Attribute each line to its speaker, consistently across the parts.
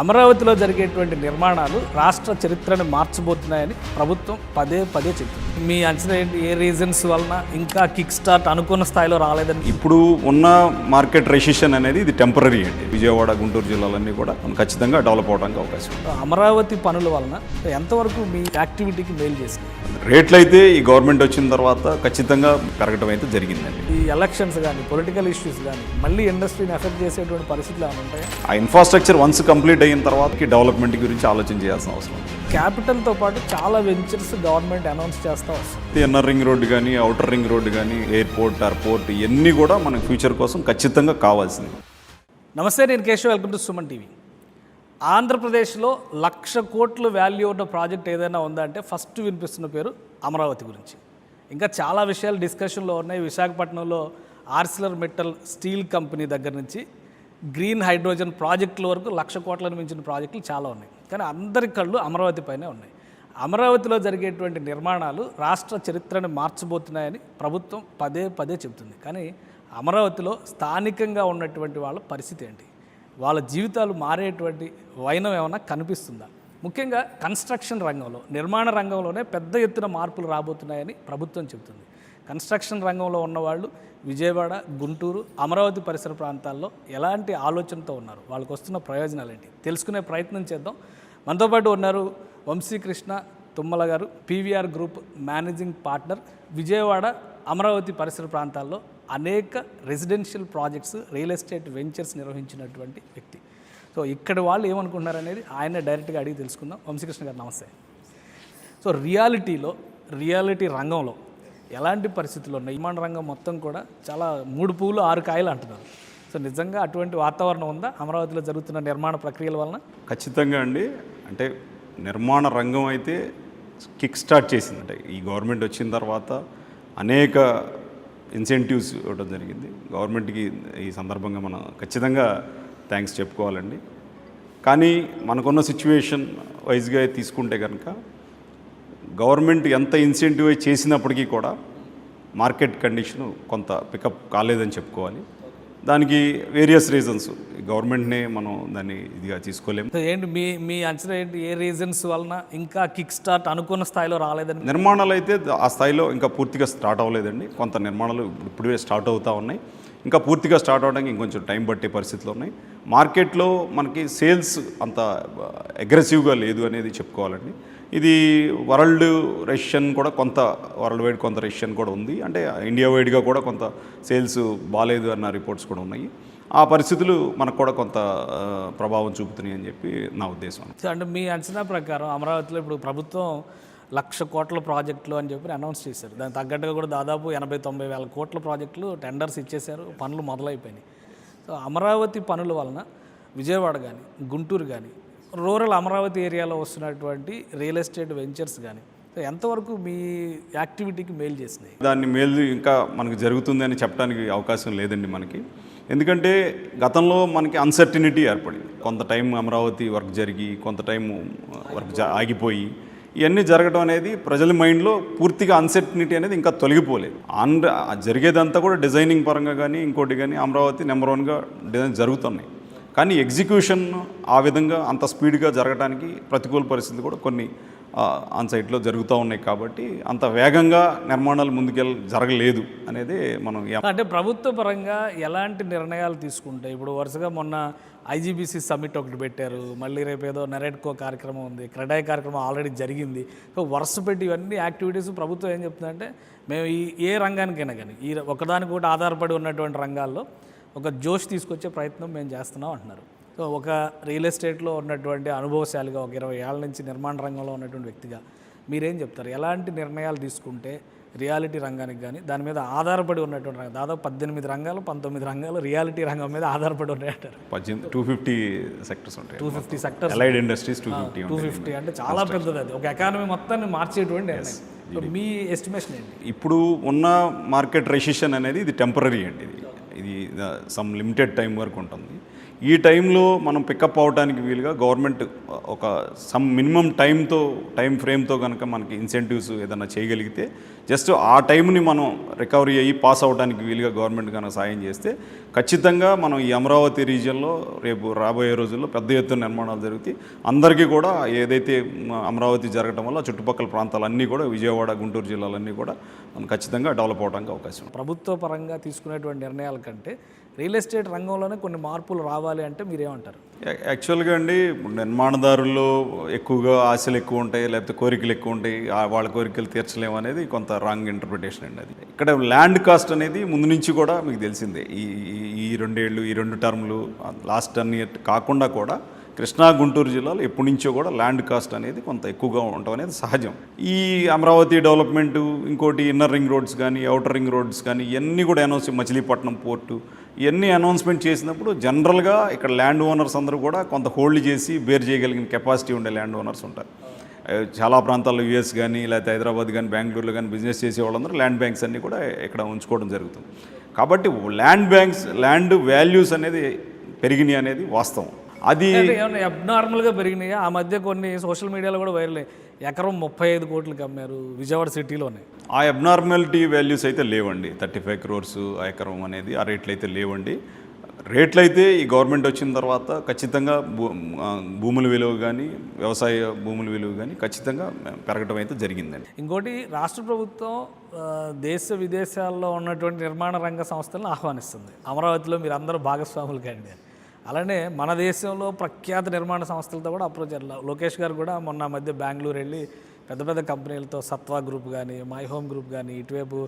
Speaker 1: అమరావతిలో జరిగేటువంటి నిర్మాణాలు రాష్ట్ర చరిత్రను మార్చబోతున్నాయని ప్రభుత్వం పదే పదే చెప్తుంది. మీ అంచనా ఏంటి? ఏ రీజన్స్ వలన ఇంకా కిక్ స్టార్ట్ అనుకున్న స్థాయిలో రాలేదని?
Speaker 2: ఇప్పుడు ఉన్న మార్కెట్ రెసిషన్ అనేది ఇది టెంపరీ అండి. విజయవాడ గుంటూరు జిల్లాలన్నీ కూడా ఖచ్చితంగా డెవలప్ అవడానికి అవకాశం
Speaker 1: అమరావతి పనుల వలన ఎంతవరకు మీ యాక్టివిటీకి మేలు చేసింది?
Speaker 2: రేట్లు అయితే ఈ గవర్నమెంట్ వచ్చిన తర్వాత ఖచ్చితంగా పెరగడం అయితే జరిగిందండి.
Speaker 1: ఈ ఎలక్షన్స్ కానీ పొలిటికల్ ఇష్యూస్ కానీ మళ్ళీ ఇండస్ట్రీని ఎఫెక్ట్ చేసేటువంటి పరిస్థితులు ఏమైనా ఉంటాయా?
Speaker 2: ఆ ఇన్ఫ్రాస్ట్రక్చర్ వన్స్ కంప్లీట్ అయిన తర్వాత డెవలప్మెంట్ గురించి ఆలోచన చేయాల్సిన అవసరం.
Speaker 1: క్యాపిటల్తో పాటు చాలా వెంచర్స్ గవర్నమెంట్ అనౌన్స్ చేస్తూ వస్తుంది.
Speaker 2: ఇన్నర్ రింగ్ రోడ్డు కానీ అవుటర్ రింగ్ రోడ్డు కానీ ఎయిర్పోర్ట్ ఎయిర్పోర్ట్ ఇవన్నీ కూడా మనకు ఫ్యూచర్ కోసం ఖచ్చితంగా కావాల్సింది
Speaker 1: నమస్తే నేను Keshav. Welcome to Suman TV ఆంధ్రప్రదేశ్లో లక్ష కోట్ల వాల్యూ ఉన్న ప్రాజెక్ట్ ఏదైనా ఉందా అంటే ఫస్ట్ వినిపిస్తున్న పేరు అమరావతి గురించి. ఇంకా చాలా విషయాలు డిస్కషన్లో ఉన్నాయి. విశాఖపట్నంలో ఆర్సిలర్ మెటల్ స్టీల్ కంపెనీ దగ్గర నుంచి గ్రీన్ హైడ్రోజన్ ప్రాజెక్టుల వరకు లక్ష కోట్లను మించిన ప్రాజెక్టులు చాలా ఉన్నాయి. కానీ అందరి కళ్ళు అమరావతి పైనే ఉన్నాయి. అమరావతిలో జరిగేటువంటి నిర్మాణాలు రాష్ట్ర చరిత్రను మార్చబోతున్నాయని ప్రభుత్వం పదే పదే చెబుతుంది. కానీ అమరావతిలో స్థానికంగా ఉన్నటువంటి వాళ్ళ పరిస్థితి ఏంటి? వాళ్ళ జీవితాలు మారేటువంటి వైనం ఏమైనా కనిపిస్తుందా? ముఖ్యంగా కన్స్ట్రక్షన్ రంగంలో నిర్మాణ రంగంలోనే పెద్ద ఎత్తున మార్పులు రాబోతున్నాయని ప్రభుత్వం చెబుతుంది. కన్స్ట్రక్షన్ రంగంలో ఉన్నవాళ్ళు విజయవాడ గుంటూరు అమరావతి పరిసర ప్రాంతాల్లో ఎలాంటి ఆలోచనతో ఉన్నారు? వాళ్ళకు వస్తున్న ప్రయోజనాలు ఏంటి తెలుసుకునే ప్రయత్నం చేద్దాం. మనతో పాటు ఉన్నారు Vamsikrishna Tummala garu PVR group managing partner Vijayawada Amaravati పరిసర ప్రాంతాల్లో అనేక residential projects real estate ventures నిర్వహించినటువంటి వ్యక్తి. సో ఇక్కడ వాళ్ళు ఏమనుకుంటున్నారు అనేది ఆయన డైరెక్ట్గా అడిగి తెలుసుకుందాం. వంశీకృష్ణ గారు నమస్తే. సో రియాలిటీలో రియాలిటీ రంగంలో ఎలాంటి పరిస్థితులు ఉన్నాయి? నిర్మాణ రంగం మొత్తం కూడా చాలా మూడు పువ్వులు ఆరు కాయలు అంటున్నారు. సో నిజంగా అటువంటి వాతావరణం ఉందా? అమరావతిలో జరుగుతున్న నిర్మాణ ప్రక్రియల వలన?
Speaker 2: ఖచ్చితంగా అండి. అంటే నిర్మాణ రంగం అయితే కిక్ స్టార్ట్ చేసింది. అంటే ఈ గవర్నమెంట్ వచ్చిన తర్వాత అనేక ఇన్సెంటివ్స్ ఇవ్వడం జరిగింది. గవర్నమెంట్కి ఈ సందర్భంగా మనం ఖచ్చితంగా థ్యాంక్స్ చెప్పుకోవాలండి. కానీ మనకున్న సిచ్యువేషన్ వైజ్గా తీసుకుంటే కనుక గవర్నమెంట్ ఎంత ఇన్సెంటివ్ చేసినప్పటికీ కూడా మార్కెట్ కండిషన్ కొంత పికప్ కాలేదని చెప్పుకోవాలి. దానికి వేరియస్ రీజన్స్ గవర్నమెంట్నే మనం దాన్ని ఇదిగా తీసుకోలేము
Speaker 1: ఏంటి మీ మీ అంచనా ఏంటి? ఏ రీజన్స్ వలన ఇంకా కిక్ స్టార్ట్ అనుకున్న స్థాయిలో రాలేదని?
Speaker 2: నిర్మాణాలు అయితే ఆ స్థాయిలో ఇంకా పూర్తిగా స్టార్ట్ అవ్వలేదండి. కొంత నిర్మాణాలు ఇప్పుడు- ఇప్పుడే స్టార్ట్ అవుతూ ఉన్నాయి. ఇంకా పూర్తిగా స్టార్ట్ అవడానికి ఇంకొంచెం టైం పట్టే పరిస్థితులు ఉన్నాయి. మార్కెట్లో మనకి సేల్స్ అంత అగ్రెసివ్గా లేదు అనేది చెప్పుకోవాలండి. ఇది వరల్డ్ రెషన్ కూడా కొంత వరల్డ్ వైడ్ కొంత రెషన్ కూడా ఉంది. అంటే ఇండియా వైడ్గా కూడా కొంత సేల్స్ బాగాలేదు అన్న రిపోర్ట్స్ కూడా ఉన్నాయి. ఆ పరిస్థితులు మనకు కూడా కొంత ప్రభావం చూపుతున్నాయి అని చెప్పి నా ఉద్దేశం
Speaker 1: అంటే మీ అంచనా ప్రకారం అమరావతిలో ఇప్పుడు ప్రభుత్వం లక్ష కోట్ల ప్రాజెక్టులు అని చెప్పి అనౌన్స్ చేశారు. దానికి తగ్గట్టుగా కూడా దాదాపు ఎనభై తొంభై వేల కోట్ల ప్రాజెక్టులు టెండర్స్ ఇచ్చేశారు. పనులు మొదలైపోయినాయి. సో అమరావతి పనుల వలన విజయవాడ కానీ గుంటూరు కానీ రూరల్ అమరావతి ఏరియాలో వస్తున్నటువంటి రియల్ ఎస్టేట్ వెంచర్స్ కానీ ఎంతవరకు మీ యాక్టివిటీకి మేలు చేసినాయి?
Speaker 2: దాన్ని మేలు ఇంకా మనకు జరుగుతుంది అని చెప్పడానికి అవకాశం లేదండి మనకి. ఎందుకంటే గతంలో మనకి అన్సర్టినిటీ ఏర్పడింది. కొంత టైం అమరావతి వర్క్ జరిగి కొంత టైం వర్క్ జ- ఆగిపోయి ఇవన్నీ జరగడం అనేది ప్రజల మైండ్లో పూర్తిగా అన్సర్టినిటీ అనేది ఇంకా తొలగిపోలేదు. అండ్ జరిగేదంతా కూడా డిజైనింగ్ పరంగా కానీ ఇంకోటి కానీ అమరావతి నెంబర్ వన్గా డిజైన్ జరుగుతున్నాయి. కానీ ఎగ్జిక్యూషన్ ఆ విధంగా అంత స్పీడ్గా జరగడానికి ప్రతికూల పరిస్థితులు కూడా కొన్ని ఆన్ సైట్లో జరుగుతూ ఉన్నాయి కాబట్టి అంత వేగంగా నిర్మాణాలు ముందుకెళ్ళ జరగలేదు అనేది మనం
Speaker 1: అంటే ప్రభుత్వ పరంగా ఎలాంటి నిర్ణయాలు తీసుకుంటే ఇప్పుడు వరుసగా మొన్న ఐజీబీసీ సమ్మిట్ ఒకటి పెట్టారు మళ్ళీ రేపు ఏదో నెరెట్కో కార్యక్రమం ఉంది క్రెడాయ్ కార్యక్రమం ఆల్రెడీ జరిగింది సో వరుస పెట్టి ఇవన్నీ యాక్టివిటీస్ ప్రభుత్వం ఏం చెప్తుందంటే మేము ఈ ఏ రంగానికైనా కానీ ఈ ఒకదానికి ఒకటి ఆధారపడి ఉన్నటువంటి రంగాల్లో ఒక జోష్ తీసుకొచ్చే ప్రయత్నం మేము చేస్తున్నాం అంటున్నారు. సో ఒక రియల్ ఎస్టేట్లో ఉన్నటువంటి అనుభవశాలిగా ఒక ఇరవై ఏళ్ళ నుంచి నిర్మాణ రంగంలో ఉన్నటువంటి వ్యక్తిగా మీరేం చెప్తారు? ఎలాంటి నిర్ణయాలు తీసుకుంటే రియాలిటీ రంగానికి కానీ దాని మీద ఆధారపడి ఉన్నటువంటి రంగం దాదాపు పద్దెనిమిది రంగాలు పంతొమ్మిది రంగాలు రియాలిటీ రంగం మీద ఆధారపడి ఉన్నాయంటారు.
Speaker 2: పద్దెనిమిది టూ ఫిఫ్టీ సెక్టర్స్ ఉంటాయి.
Speaker 1: Two fifty sectors.
Speaker 2: Allied industries two fifty
Speaker 1: two fifty అంటే చాలా పెద్దది అది. ఒక ఎకానమీ మొత్తాన్ని మార్చేటువంటి మీ ఎస్టిమేషన్ ఏంటి?
Speaker 2: ఇప్పుడు ఉన్న మార్కెట్ రెసిషన్ అనేది ఇది టెంపరీ అండి ఇది. ఇది సమ్ లిమిటెడ్ టైం వరకు ఉంటుంది. ఈ టైంలో మనం పికప్ అవడానికి వీలుగా గవర్నమెంట్ ఒక సమ్ మినిమం టైంతో టైం ఫ్రేమ్తో కనుక మనకి ఇన్సెంటివ్స్ ఏదైనా చేయగలిగితే జస్ట్ ఆ టైంని మనం రికవరీ అయ్యి పాస్ అవడానికి వీలుగా గవర్నమెంట్ కనుక సాయం చేస్తే ఖచ్చితంగా మనం ఈ అమరావతి రీజియన్లో రేపు రాబోయే రోజుల్లో పెద్ద ఎత్తున నిర్మాణాలు జరుగుతాయి. అందరికీ కూడా ఏదైతే అమరావతి జరగటం వల్ల చుట్టుపక్కల ప్రాంతాలన్నీ కూడా విజయవాడ గుంటూరు జిల్లాలన్నీ కూడా మనం ఖచ్చితంగా డెవలప్ అవడానికి అవకాశం
Speaker 1: ప్రభుత్వ పరంగా తీసుకునేటువంటి నిర్ణయాల కంటే రియల్ ఎస్టేట్ రంగంలోనే కొన్ని మార్పులు రావాలి అంటే మీరేమంటారు?
Speaker 2: యాక్చువల్గా అండి నిర్మాణదారుల్లో ఎక్కువగా ఆశలు ఎక్కువ ఉంటాయి లేకపోతే కోరికలు ఎక్కువ ఉంటాయి. వాళ్ళ కోరికలు తీర్చలేము అనేది కొంత రాంగ్ ఇంటర్ప్రిటేషన్ అండి అది. ఇక్కడ ల్యాండ్ కాస్ట్ అనేది ముందు నుంచి కూడా మీకు తెలిసిందే. ఈ ఈ- ఈ రెండేళ్ళు ఈ రెండు టర్మ్లు లాస్ట్ టర్న్ ఇయర్ కాకుండా కూడా కృష్ణా గుంటూరు జిల్లాలో ఎప్పటి నుంచో కూడా ల్యాండ్ కాస్ట్ అనేది కొంత ఎక్కువగా ఉండటం అనేది సహజం. ఈ అమరావతి డెవలప్మెంట్ ఇంకోటి ఇన్నర్ రింగ్ రోడ్స్ కానీ అవుటర్ రింగ్ రోడ్స్ కానీ ఇవన్నీ కూడా అనౌన్స్ మచిలీపట్నం పోర్టు ఇవన్నీ అనౌన్స్మెంట్ చేసినప్పుడు జనరల్గా ఇక్కడ ల్యాండ్ ఓనర్స్ అందరూ కూడా కొంత హోల్డ్ చేసి బేర్ చేయగలిగిన కెపాసిటీ ఉండే ల్యాండ్ ఓనర్స్ ఉంటారు. చాలా ప్రాంతాల్లో యూఎస్ కానీ లేకపోతే హైదరాబాద్ కానీ బెంగళూరులో కానీ బిజినెస్ చేసే వాళ్ళందరూ ల్యాండ్ బ్యాంక్స్ అన్నీ కూడా ఇక్కడ ఉంచుకోవడం జరుగుతుంది. కాబట్టి ల్యాండ్ బ్యాంక్స్ ల్యాండ్ వాల్యూస్ అనేది పెరిగినాయి అనేది వాస్తవం. అది
Speaker 1: అబ్నార్మల్గా పెరిగినాయి? ఆ మధ్య కొన్ని సోషల్ మీడియాలో కూడా వైరల్ అయ్యాయి. ఎకరం ముప్పై ఐదు కోట్లకి అమ్మారు విజయవాడ సిటీలోనే.
Speaker 2: ఆ అబ్నార్మాలిటీ వాల్యూస్ అయితే లేవండి. థర్టీ ఫైవ్ క్రోర్స్ ఆ ఎకరం అనేది ఆ రేట్లు అయితే లేవండి. రేట్లు అయితే ఈ గవర్నమెంట్ వచ్చిన తర్వాత ఖచ్చితంగా భూ భూముల విలువ కానీ వ్యవసాయ భూముల విలువ కానీ ఖచ్చితంగా పెరగడం అయితే జరిగిందండి.
Speaker 1: ఇంకోటి రాష్ట్ర ప్రభుత్వం దేశ విదేశాల్లో ఉన్నటువంటి నిర్మాణ రంగ సంస్థలను ఆహ్వానిస్తుంది. అమరావతిలో మీరు అందరూ భాగస్వాములు కండి. అలానే మన దేశంలో ప్రఖ్యాత నిర్మాణ సంస్థలతో కూడా అప్రోచ్ అయ్యారు. లోకేష్ గారు కూడా మొన్న మధ్య బెంగళూరు వెళ్ళి పెద్ద పెద్ద కంపెనీలతో సత్వా గ్రూప్ కానీ మై హోమ్ గ్రూప్ కానీ ఇటువైపు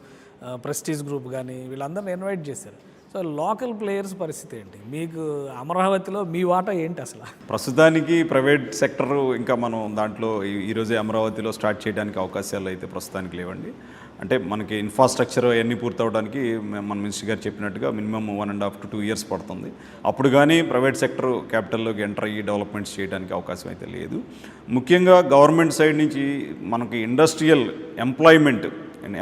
Speaker 1: ప్రెస్టీజ్ గ్రూప్ కానీ వీళ్ళందరిని ఇన్వైట్ చేశారు. సో లోకల్ ప్లేయర్స్ పరిస్థితి ఏంటి? మీకు అమరావతిలో మీ వాటా ఏంటి అసలు?
Speaker 2: ప్రస్తుతానికి ప్రైవేట్ సెక్టర్ ఇంకా మనం దాంట్లో ఈరోజే అమరావతిలో స్టార్ట్ చేయడానికి అవకాశాలు అయితే ప్రస్తుతానికి లేవండి. అంటే మనకి ఇన్ఫ్రాస్ట్రక్చర్ అవన్నీ పూర్తవడానికి మన మినిస్టర్ గారు చెప్పినట్టుగా minimum one and half to two years పడుతుంది. అప్పుడు కానీ ప్రైవేట్ సెక్టర్ క్యాపిటల్లోకి ఎంటర్ అయ్యి డెవలప్మెంట్స్ చేయడానికి అవకాశం అయితే లేదు. ముఖ్యంగా గవర్నమెంట్ సైడ్ నుంచి మనకి ఇండస్ట్రియల్ ఎంప్లాయ్మెంట్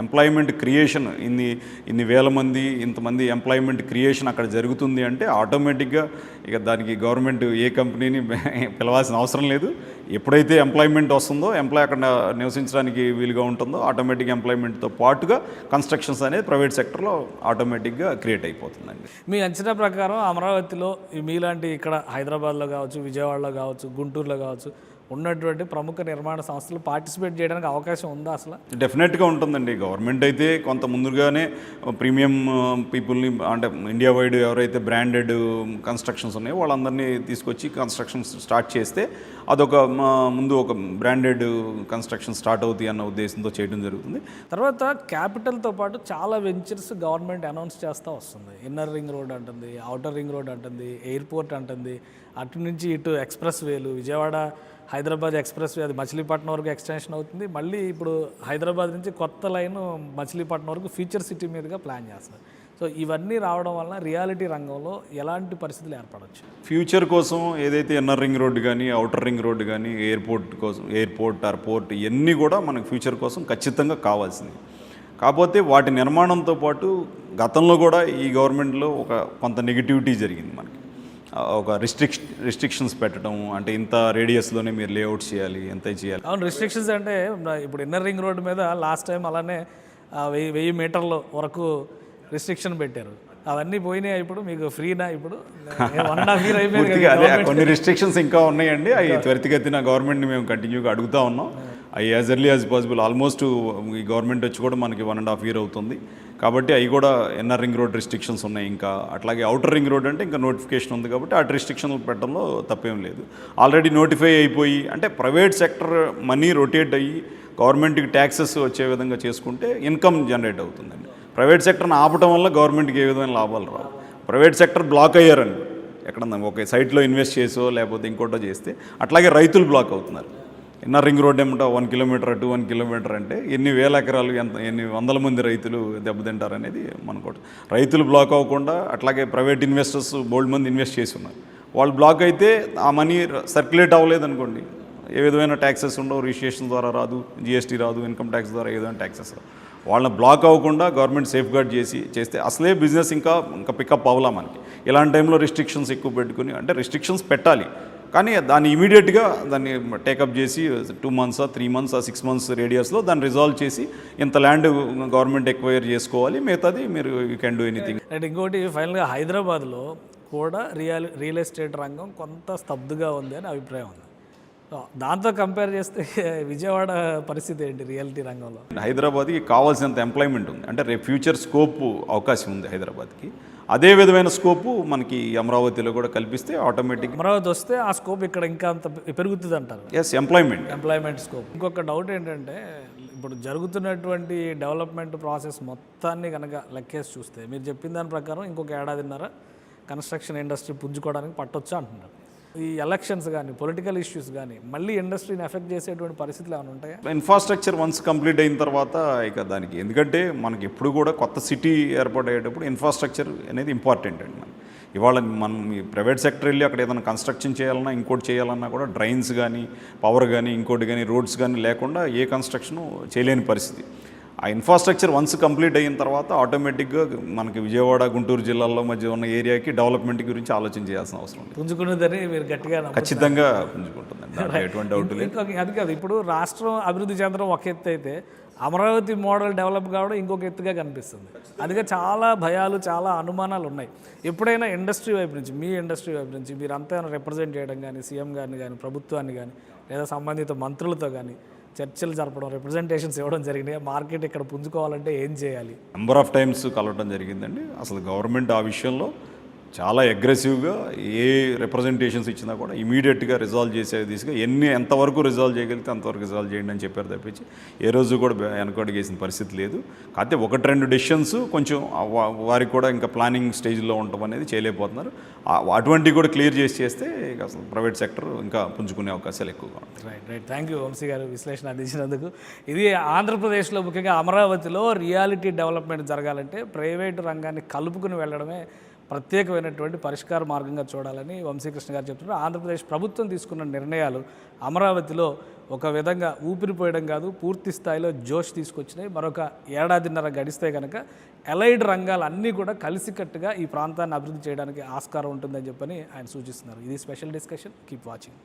Speaker 2: ఎంప్లాయ్మెంట్ క్రియేషన్ ఇన్ని ఇన్ని వేల మంది ఇంతమంది ఎంప్లాయ్మెంట్ క్రియేషన్ అక్కడ జరుగుతుంది అంటే ఆటోమేటిక్గా ఇక దానికి గవర్నమెంట్ ఏ కంపెనీని పిలవాల్సిన అవసరం లేదు. ఎప్పుడైతే ఎంప్లాయ్మెంట్ వస్తుందో ఎంప్లాయ్ అక్కడ నివసించడానికి వీలుగా ఉంటుందో ఆటోమేటిక్ ఎంప్లాయ్మెంట్తో పాటుగా కన్స్ట్రక్షన్స్ అనేది ప్రైవేట్ సెక్టర్లో ఆటోమేటిక్గా క్రియేట్ అయిపోతుందండి.
Speaker 1: మీ అంచనా ప్రకారం అమరావతిలో మీలాంటి ఇక్కడ హైదరాబాద్లో కావచ్చు విజయవాడలో కావచ్చు గుంటూరులో కావచ్చు ఉన్నటువంటి ప్రముఖ నిర్మాణ సంస్థలు పార్టిసిపేట్ చేయడానికి అవకాశం ఉందా అసలు?
Speaker 2: డెఫినెట్గా ఉంటుందండి. గవర్నమెంట్ అయితే కొంత ముందుగానే ప్రీమియం పీపుల్ని అంటే ఇండియా వైడ్ ఎవరైతే బ్రాండెడ్ కన్స్ట్రక్షన్స్ ఉన్నాయో వాళ్ళందరినీ తీసుకొచ్చి కన్స్ట్రక్షన్స్ స్టార్ట్ చేస్తే అదొక ముందు ఒక బ్రాండెడ్ కన్స్ట్రక్షన్ స్టార్ట్ అవుతాయి అన్న ఉద్దేశంతో చేయడం జరుగుతుంది.
Speaker 1: తర్వాత క్యాపిటల్తో పాటు చాలా వెంచర్స్ గవర్నమెంట్ అనౌన్స్ చేస్తూ వస్తుంది. ఇన్నర్ రింగ్ రోడ్ అంటుంది అవుటర్ రింగ్ రోడ్ అంటుంది ఎయిర్పోర్ట్ అంటుంది అటు నుంచి ఇటు ఎక్స్ప్రెస్ వేలు. విజయవాడ హైదరాబాద్ ఎక్స్ప్రెస్ వే అది మచిలీపట్నం వరకు ఎక్స్టెన్షన్ అవుతుంది. మళ్ళీ ఇప్పుడు హైదరాబాద్ నుంచి కొత్త లైన్ మచిలీపట్నం వరకు ఫ్యూచర్ సిటీ మీదుగా ప్లాన్ చేస్తారు సో ఇవన్నీ రావడం వలన రియాలిటీ రంగంలో ఎలాంటి పరిస్థితులు ఏర్పడవచ్చు
Speaker 2: ఫ్యూచర్ కోసం ఏదైతే ఇన్నర్ రింగ్ రోడ్డు కానీ అవుటర్ రింగ్ రోడ్డు కానీ ఎయిర్పోర్ట్ కోసం ఎయిర్పోర్ట్ ఆర్ పోర్ట్ ఇవన్నీ కూడా మనకు ఫ్యూచర్ కోసం ఖచ్చితంగా కావాల్సింది కాకపోతే వాటి నిర్మాణంతో పాటు గతంలో కూడా ఈ గవర్నమెంట్లో ఒక కొంత నెగిటివిటీ జరిగింది మనకి. ఒక రిస్ట్రిక్షన్ రిస్ట్రిక్షన్స్ పెట్టడం అంటే ఇంత రేడియస్లోనే మీరు లేఅవుట్ చేయాలి ఎంత చేయాలి?
Speaker 1: అవును రిస్ట్రిక్షన్స్ అంటే ఇప్పుడు ఇన్నర్ రింగ్ రోడ్ మీద లాస్ట్ టైం అలానే వెయ్యి వెయ్యి మీటర్ల వరకు రిస్ట్రిక్షన్ పెట్టారు. అవన్నీ పోయినాయి ఇప్పుడు మీకు ఫ్రీనా ఇప్పుడు? వన్ అండ్ హాఫ్ ఇయర్ అయిపోయింది
Speaker 2: పూర్తిగా
Speaker 1: కదా
Speaker 2: అదే కొన్ని రిస్ట్రిక్షన్స్ ఇంకా ఉన్నాయండి అవి త్వరితగతిన గవర్నమెంట్ని మేము కంటిన్యూగా అడుగుతా ఉన్నాం. అవి as early as possible almost ఈ గవర్నమెంట్ వచ్చి కూడా మనకి వన్ అండ్ హాఫ్ ఇయర్ అవుతుంది. కాబట్టి అవి కూడా ఎన్ఆర్ రింగ్ రోడ్ రిస్ట్రిక్షన్స్ ఉన్నాయి ఇంకా. అట్లాగే అవుటర్ రింగ్ రోడ్ అంటే ఇంకా నోటిఫికేషన్ ఉంది కాబట్టి ఆ రిస్ట్రిక్షన్లు పెట్టడంలో తప్పేం లేదు. ఆల్రెడీ నోటిఫై అయిపోయి అంటే ప్రైవేట్ సెక్టర్ మనీ రొటేట్ అయ్యి గవర్నమెంట్కి ట్యాక్సెస్ వచ్చే విధంగా చేసుకుంటే ఇన్కమ్ జనరేట్ అవుతుందండి. ప్రైవేట్ సెక్టర్ని ఆపటం వల్ల గవర్నమెంట్కి ఏ విధమైన లాభాలు రావు. ప్రైవేట్ సెక్టర్ బ్లాక్ అయ్యారండి. ఎక్కడన్నా ఒక సైట్లో ఇన్వెస్ట్ చేసో లేకపోతే ఇంకోటో చేస్తే అట్లాగే రైతులు బ్లాక్ అవుతున్నారు. ఇన్నర్ రింగ్ రోడ్ ఏమిటో one kilometre two one kilometre అంటే ఎన్ని వేల ఎకరాలు ఎంత ఎన్ని వందల మంది రైతులు దెబ్బతింటారనేది మనకు రైతులు బ్లాక్ అవ్వకుండా అట్లాగే ప్రైవేట్ ఇన్వెస్టర్స్ బోల్డ్ మంది ఇన్వెస్ట్ చేసి ఉన్నారు. వాళ్ళు బ్లాక్ అయితే ఆ మనీ సర్క్యులేట్ అవ్వలేదు అనుకోండి. ఏ విధమైన ట్యాక్సెస్ ఉండవు రిజిస్ట్రేషన్ ద్వారా రాదు జిఎస్టీ రాదు ఇన్కమ్ ట్యాక్స్ ద్వారా ఏ విధమైన ట్యాక్సెస్ రాదు వాళ్ళని బ్లాక్ అవ్వకుండా గవర్నమెంట్ సేఫ్ గార్డ్ చేసి చేస్తే అసలే బిజినెస్ ఇంకా ఇంకా పికప్ అవ్వాలా మనకి. ఇలాంటి టైంలో రిస్ట్రిక్షన్స్ ఎక్కువ పెట్టుకుని అంటే రిస్ట్రిక్షన్స్ పెట్టాలి. కానీ దాన్ని ఇమీడియట్గా దాన్ని టేకప్ చేసి two months three months six months రేడియస్లో దాన్ని రిజాల్వ్ చేసి ఇంత ల్యాండ్ గవర్నమెంట్ ఎక్వైర్ చేసుకోవాలి. మిగతాది మీరు you can do anything.
Speaker 1: And ఇంకోటి ఫైనల్గా హైదరాబాద్లో కూడా రియల్ రియల్ ఎస్టేట్ రంగం కొంత స్తబ్దుగా ఉంది అని అభిప్రాయం ఉంది. దాంతో కంపేర్ చేస్తే విజయవాడ పరిస్థితి ఏంటి రియాలిటీ రంగంలో?
Speaker 2: హైదరాబాద్కి కావాల్సినంత ఎంప్లాయ్మెంట్ ఉంది. అంటే రేపు ఫ్యూచర్ స్కోప్ అవకాశం ఉంది హైదరాబాద్కి. అదే విధమైన స్కోపు మనకి అమరావతిలో కూడా కల్పిస్తే ఆటోమేటిక్
Speaker 1: అమరావతి వస్తే ఆ స్కోప్ ఇక్కడ ఇంకా అంత పెరుగుతుంది అంటారు.
Speaker 2: ఎస్ ఎంప్లాయ్మెంట్
Speaker 1: ఎంప్లాయ్మెంట్ స్కోప్ ఇంకొక డౌట్ ఏంటంటే ఇప్పుడు జరుగుతున్నటువంటి డెవలప్మెంట్ ప్రాసెస్ మొత్తాన్ని కనుక లెక్కేసి చూస్తే మీరు చెప్పిన దాని ప్రకారం ఇంకొక ఏడాదిన్నర కన్స్ట్రక్షన్ ఇండస్ట్రీ పుంజుకోవడానికి పట్టొచ్చు అంటున్నారు. ఈ ఎలక్షన్స్ కానీ పొలిటికల్ ఇష్యూస్ కానీ మళ్ళీ ఇండస్ట్రీని ఎఫెక్ట్ చేసేటువంటి పరిస్థితులు ఏమైనా ఉంటాయా?
Speaker 2: ఇన్ఫ్రాస్ట్రక్చర్ వన్స్ కంప్లీట్ అయిన తర్వాత ఇక దానికి ఎందుకంటే మనకి ఎప్పుడు కూడా కొత్త సిటీ ఏర్పాటు అయ్యేటప్పుడు ఇన్ఫ్రాస్ట్రక్చర్ అనేది ఇంపార్టెంట్ అండి మనకి. ఇవాళ మనం ఈ ప్రైవేట్ సెక్టర్ వెళ్ళి అక్కడ ఏదైనా కన్స్ట్రక్షన్ చేయాలన్నా ఇంకోటి చేయాలన్నా కూడా డ్రైన్స్ కానీ పవర్ కానీ ఇంకోటి కానీ రోడ్స్ కానీ లేకుండా ఏ కన్స్ట్రక్షను చేయలేని పరిస్థితి. ఆ ఇన్ఫ్రాస్ట్రక్చర్ వన్స్ కంప్లీట్ అయిన తర్వాత ఆటోమేటిక్గా మనకి విజయవాడ గుంటూరు జిల్లాల్లో మధ్య ఉన్న ఏరియాకి డెవలప్మెంట్ గురించి ఆలోచన చేయాల్సిన అవసరం ఉంది.
Speaker 1: పుంజుకున్నదని మీరు గట్టిగా.
Speaker 2: ఖచ్చితంగా పుంజుకుంటుందండి. ఎటువంటి డౌట్ లేదు.
Speaker 1: అది కాదు ఇప్పుడు రాష్ట్రం అభివృద్ధి చెందడం ఒక ఎత్తు అయితే అమరావతి మోడల్ డెవలప్ కావడం ఇంకొక ఎత్తుగా కనిపిస్తుంది. అందుకే చాలా భయాలు చాలా అనుమానాలు ఉన్నాయి. ఎప్పుడైనా ఇండస్ట్రీ వైపు నుంచి మీ ఇండస్ట్రీ వైపు నుంచి మీరు అంతా రిప్రజెంట్ చేయడం కానీ సీఎం గారిని కానీ ప్రభుత్వాన్ని కానీ లేదా సంబంధిత మంత్రులతో కానీ చర్చలు జరపడం రిప్రజెంటేషన్స్ ఇవ్వడం జరిగినాయి మార్కెట్ ఇక్కడ పుంజుకోవాలంటే ఏం చేయాలి?
Speaker 2: నెంబర్ ఆఫ్ టైమ్స్ కలవడం జరిగిందండి. అసలు గవర్నమెంట్ ఆ విషయంలో చాలా అగ్రెసివ్గా ఏ రిప్రజెంటేషన్స్ ఇచ్చినా కూడా ఇమీడియట్గా రిజాల్వ్ చేసే దిశగా ఎన్ని ఎంతవరకు రిజాల్వ్ చేయగలిగితే అంతవరకు రిజాల్వ్ చేయండి అని చెప్పారు తప్పించి ఏ రోజు కూడా వెనకడుగేసిన పరిస్థితి లేదు. కాకపోతే ఒకటి రెండు డెసిషన్స్ కొంచెం వారికి కూడా ఇంకా ప్లానింగ్ స్టేజ్లో ఉండటం అనేది చేయలేకపోతున్నారు. అటువంటివి కూడా క్లియర్ చేసి చేస్తే ఇక అసలు ప్రైవేట్ సెక్టర్ ఇంకా పుంజుకునే అవకాశాలు ఎక్కువగా ఉంటాయి.
Speaker 1: Right right thank you Vamshi garu విశ్లేషణ అందించినందుకు. ఇది ఆంధ్రప్రదేశ్లో ముఖ్యంగా అమరావతిలో రియాలిటీ డెవలప్మెంట్ జరగాలంటే ప్రైవేటు రంగాన్ని కలుపుకుని వెళ్ళడమే ప్రత్యేకమైనటువంటి పరిష్కార మార్గంగా చూడాలని వంశీకృష్ణ గారు చెప్తున్నారు. ఆంధ్రప్రదేశ్ ప్రభుత్వం తీసుకున్న నిర్ణయాలు అమరావతిలో ఒక విధంగా ఊపిరిపోయడం కాదు పూర్తి స్థాయిలో జోష్ తీసుకొచ్చినాయి. మరొక ఏడాదిన్నర గడిస్తే కనుక ఎలైడ్ రంగాలు అన్నీ కూడా కలిసికట్టుగా ఈ ప్రాంతాన్ని అభివృద్ధి చేయడానికి ఆస్కారం ఉంటుందని చెప్పని ఆయన సూచిస్తున్నారు. ఇది స్పెషల్ డిస్కషన్. Keep watching.